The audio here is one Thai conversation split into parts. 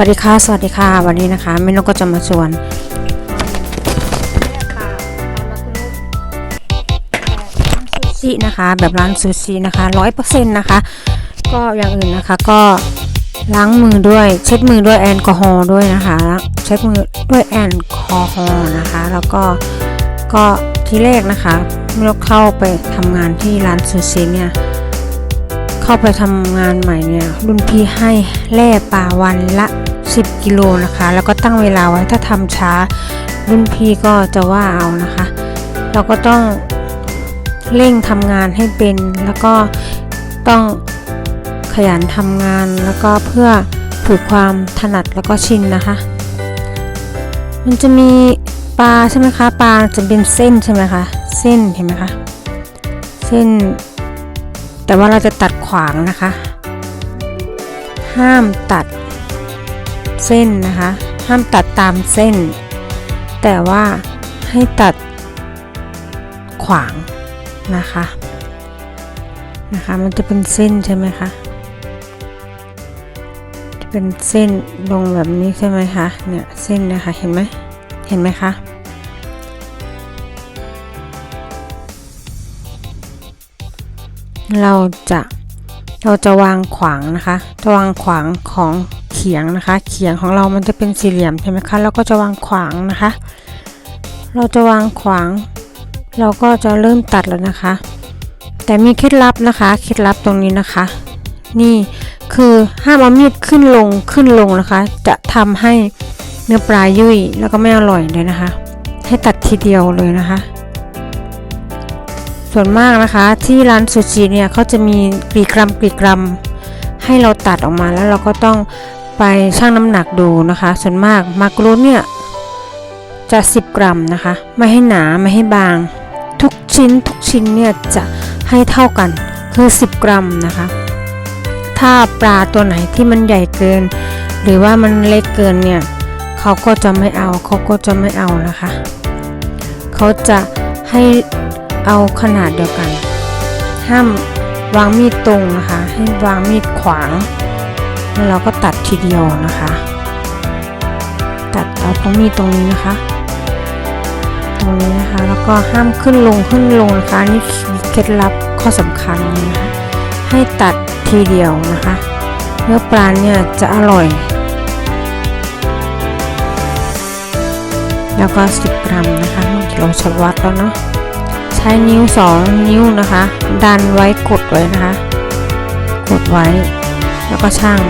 วัสดีค่ะ สวัสดีค่ะ วันนี้นะคะแม่นกก็จะมาชวนซูชินะคะ แบบร้านซูชินะคะร้อยเปอร์เซ็นต์นะคะ ก็อย่างอื่นนะคะก็ล้างมือด้วย เช็ดมือด้วยแอลกอฮอล์ด้วยนะคะเช็ดมือด้วยแอลกอฮอล์นะคะ แล้วก็ก็ที่แรกนะคะเมื่อเข้าไปทำงานที่ร้านซูชิเนี่ยเข้าไปทำงานใหม่เนี่ยรุ่นพี่ให้แล่ปลาวันละ 10 กิโลนะคะ แล้วก็ตั้งเวลาไว้ถ้าทำช้ารุ่นพี่ก็จะว่าเอานะคะ เราก็ต้องเร่งทำงานให้เป็น แล้วก็ต้องขยันทำงานแล้วก็เพื่อฝึกความถนัดแล้วก็ชินนะคะ มันจะมีปลาใช่ไหมคะปลาจะเป็นเส้นใช่ไหมคะเส้นเห็นไหมคะเส้น แต่ว่าเราจะตัดขวางนะคะ ห้ามตัด เส้นนะคะ ห้ามตัดตามเส้น แต่ว่าให้ตัดขวางนะคะนะคะ มันจะเป็นเส้นใช่ไหมคะจะเป็นเส้นลงแบบนี้ใช่ไหมคะเนี่ยเส้นนะคะเห็นไหมเห็นไหมคะเราจะเราจะวางขวางนะคะจะวางขวางของ เขียงนะคะ เขียงของเรามันจะเป็นสี่เหลี่ยมใช่ไหมคะเราก็จะวางขวางนะคะ เราจะวางขวาง เราก็จะเริ่มตัดแล้วนะคะ แต่มีเคล็ดลับนะคะเคล็ดลับตรงนี้นะคะ นี่คือห้ามเอามีดขึ้นลงขึ้นลงนะคะ จะทำให้เนื้อปลายุ่ยแล้วก็ไม่อร่อยเลยนะคะ ให้ตัดทีเดียวเลยนะคะ ส่วนมากนะคะที่ร้านซูชิเนี่ยเขาจะมีกรีกรัมกรีกรัมให้เราตัดออกมาแล้วเราก็ต้อง ไปชั่งน้ำหนักดูนะคะ ส่วนมากมากุโรเนี่ยจะ 10 กรัมนะคะ ไม่ให้หนาไม่ให้บาง ทุกชิ้นทุกชิ้นเนี่ยจะให้เท่ากันคือ 10 กรัมนะคะ ถ้าปลาตัวไหนที่มันใหญ่เกิน หรือว่ามันเล็กเกินเนี่ยเขาก็จะไม่เอาเขาก็จะไม่เอานะคะ เขาจะให้เอาขนาดเดียวกัน ห้ามวางมีดตรงนะคะ ให้วางมีดขวาง แล้วเราก็ตัดทีเดียวนะคะ ตัดเอาตรงมีดตรงนี้นะคะ ตรงนี้นะคะแล้วก็ห้ามขึ้นลงขึ้นลงนะคะนี่เคล็ดลับข้อสำคัญนะคะให้ตัดทีเดียวนะคะเนื้อปลาเนี่ยจะอร่อย แล้วก็ 10 กรัมนะคะเราชดวัดแล้วเนาะใช้นิ้ว 2 นิ้วนะคะ ดันไว้กดไว้นะคะ กดไว้ แล้วก็ช่าง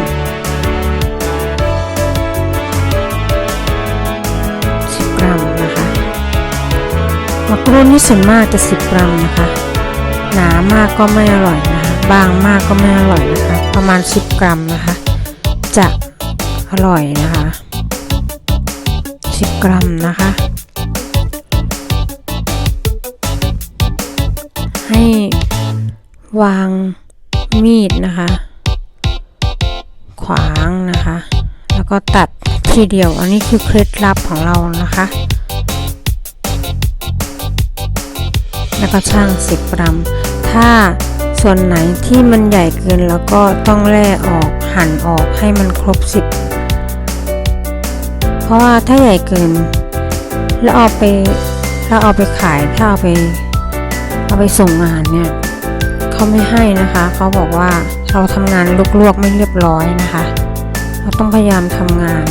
มักรุ่นนี่ส่วนมากจะ 10 กรัมนะคะ หนามากก็ไม่อร่อยนะคะ บางมากก็ไม่อร่อยนะคะ ประมาณ 10 กรัมนะคะ จะอร่อยนะคะ 10 กรัมนะคะ ให้วางมีดนะคะ ขวางนะคะ แล้วก็ตัดทีเดียว อันนี้คือเคล็ดลับของเรานะคะ แล้วก็ช่าง 10 กรัม ถ้าส่วนไหนที่มันใหญ่เกินแล้วก็ต้องแล่ออกหั่นออกให้มันครบ 10 เพราะว่าถ้าใหญ่เกิน แล้วเอาไปแล้วเอาไปขายถ้าเอาไปเอาไปส่งงานเนี่ยเขาไม่ให้นะคะเขาบอกว่าเราทำงานลวกๆไม่เรียบร้อยนะคะ เราต้องพยายามทำงาน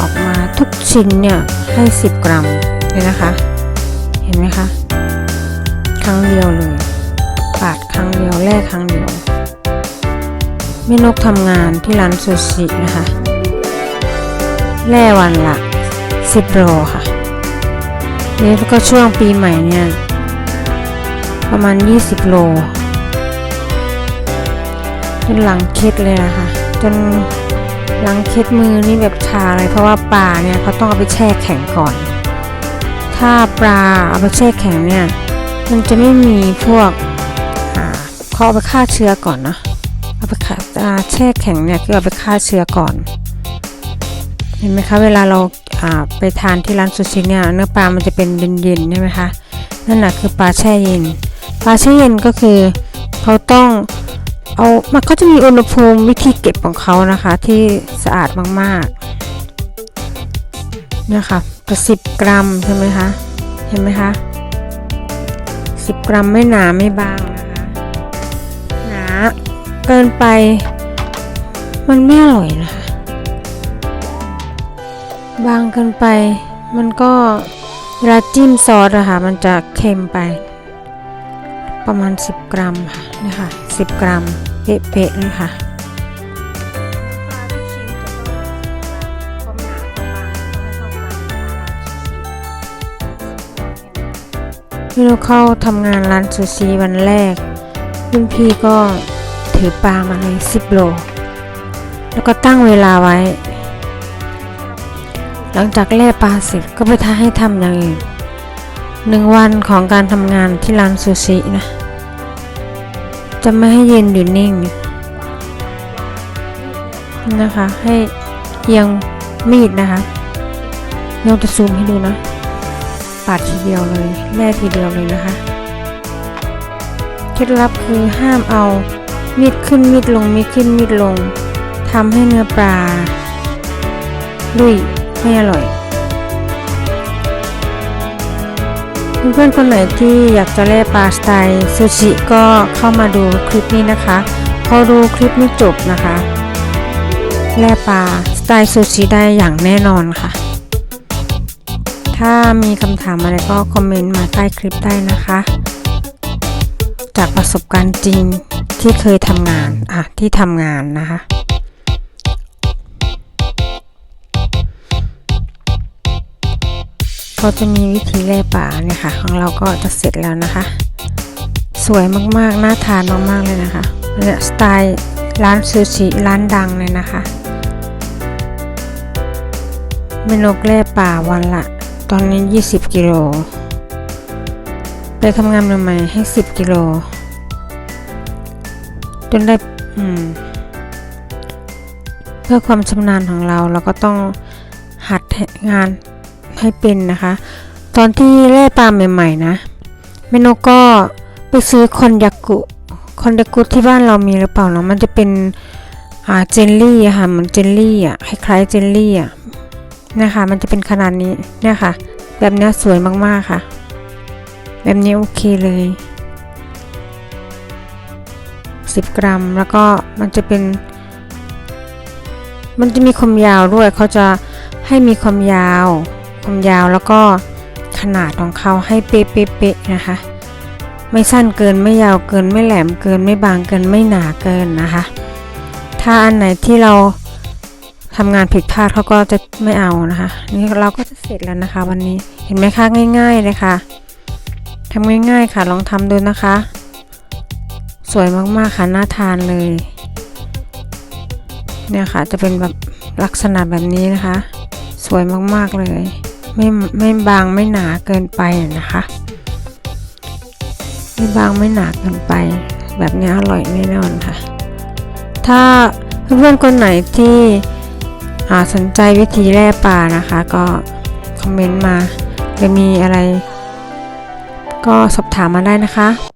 ออกมาทุกชิ้นเนี่ยให้ 10 กรัมเลยนะคะ ห็นไหมคะ ครั้งเดียวเลยปาดครั้งเดียวแลกครั้งเดียวแม่นกทำงานที่ร้านซูชินะคะ แล่วันละ10โลค่ะนี่ก็ช่วงปีใหม่เนี่ย ประมาณ 20 โล จนหลังเคล็ดเลยนะคะ จนหลังเคล็ดมือนี่แบบชาเลยเพราะว่าปลาเนี่ยเขาต้องเอาไปแช่แข็งก่อน ถ้าปลาเอาไปแช่แข็งเนี่ย มันจะไม่มีพวกอ่าเขาเอาไปฆ่าเชื้อก่อนนะเอาไปฆ่าแช่แข็งเนี่ยคือเอาไปฆ่าเชื้อก่อน เห็นไหมคะเวลาเราาไปทานที่ร้านซูชิเนี่ยเนื้อปลามันจะเป็นเย็นๆใช่ไหมคะนั่นแหละคือปลาแช่เย็น ปลาแช่เย็นก็คือเขาต้องเอามันก็จะมีอุณหภูมิวิธีเก็บของเขานะคะที่สะอาดมากๆนี่ยค่ะ กระสิบกรัมใช่ไหมคะ เห็นไหมคะสิบกรัมไม่หนาไม่บางนะคะ หนาเกินไป มันไม่อร่อยนะคะ บางเกินไป มันก็เวลาจิ้มซอสอะค่ะ มันจะเค็มไป ประมาณ 10 กรัมค่ะ นี่ค่ะ 10 กรัม เป๊ะๆเลยค่ะ ที่เราเข้าทำงานร้านซูชิวันแรกรุ่นพี่ก็ถือปลามาเลย10โล แล้วก็ตั้งเวลาไว้ หลังจากแล่ปลาเสร็จก็ไปท้าให้ทำอย่างอื่นหนึ่งวันของการทำงานที่ร้านซูชินะ จะไม่ให้เย็นอยู่นิ่งนะคะ ให้เอียงมีดนะคะเราจะซูมให้ดูนะ ปาดทีเดียวเลยแล่ทีเดียวเลยนะคะเคล็ดลับคือห้ามเอามีดขึ้นมีดลงมีดขึ้นมีดลงทำให้เนื้อปลาลุยไม่อร่อย เพื่อนๆคนไหนที่อยากจะแล่ปลาสไตล์ซูชิก็เข้ามาดูคลิปนี้นะคะ พอดูคลิปนี้จบนะคะ แล่ปลาสไตล์ซูชิได้อย่างแน่นอนค่ะ ถ้ามีคำถามอะไรก็คอมเมนต์มาใต้คลิปได้นะคะ จากประสบการณ์จริงที่เคยทำงาน อะ ที่ทำงานนะคะก็จะมีวิธีแล่ป่าเนี่ยค่ะ ของเราก็จะเสร็จแล้วนะคะ สวยมากๆ น่าทานมากๆเลยนะคะเนี่ยสไตล์ร้านซูชิร้านดังเลยนะคะ เมนูแล่ป่าวันละ ตอนนี้ 20 กิโล ไปทำงานใหม่ให้ 10 กิโล จนได้อืมเพื่อความชำนาญของเราเราก็ต้องหัดงานให้เป็นนะคะ ตอนที่แล่ปลาใหม่ๆนะเมนูก็ไปซื้อคอนยากุ คอนยากุที่บ้านเรามีหรือเปล่าเนาะมันจะเป็นอ่าเจลลี่อะค่ะเหมือนเจลลี่อะคล้ายๆเจลลี่อะ นะคะ มันจะเป็นขนาดนี้เนี่ยค่ะ แบบนี้สวยมากๆค่ะ แบบนี้โอเคเลย 10 กรัมแล้วก็มันจะเป็น มันจะมีความยาวด้วยเขาจะให้มีความยาว ความยาวแล้วก็ขนาดของเขาให้เป๊ะๆๆนะคะ ไม่สั้นเกินไม่ยาวเกินไม่แหลมเกินไม่บางเกินไม่หนาเกินนะคะ ถ้าอันไหนที่เรา ทำงานผิดพลาดเขาก็จะไม่เอานะคะ นี่เราก็จะเสร็จแล้วนะคะ วันนี้เห็นไหมคะง่าย ๆเลยค่ะทำง่ายๆค่ะลองทำดูนะคะ สวยมากๆค่ะน่าทานเลย เนี่ยค่ะจะเป็นแบบลักษณะแบบนี้นะคะ สวยมากๆเลย ไม่ไม่บางไม่หนาเกินไปนะคะไม่บางไม่หนาเกินไป แบบนี้อร่อยแน่นอนค่ะ ถ้าเพื่อนๆคนไหนที่ สนใจวิธีแร่ปลานะคะ ก็คอมเมนต์มาจะมีอะไร ก็สอบถามมาได้นะคะ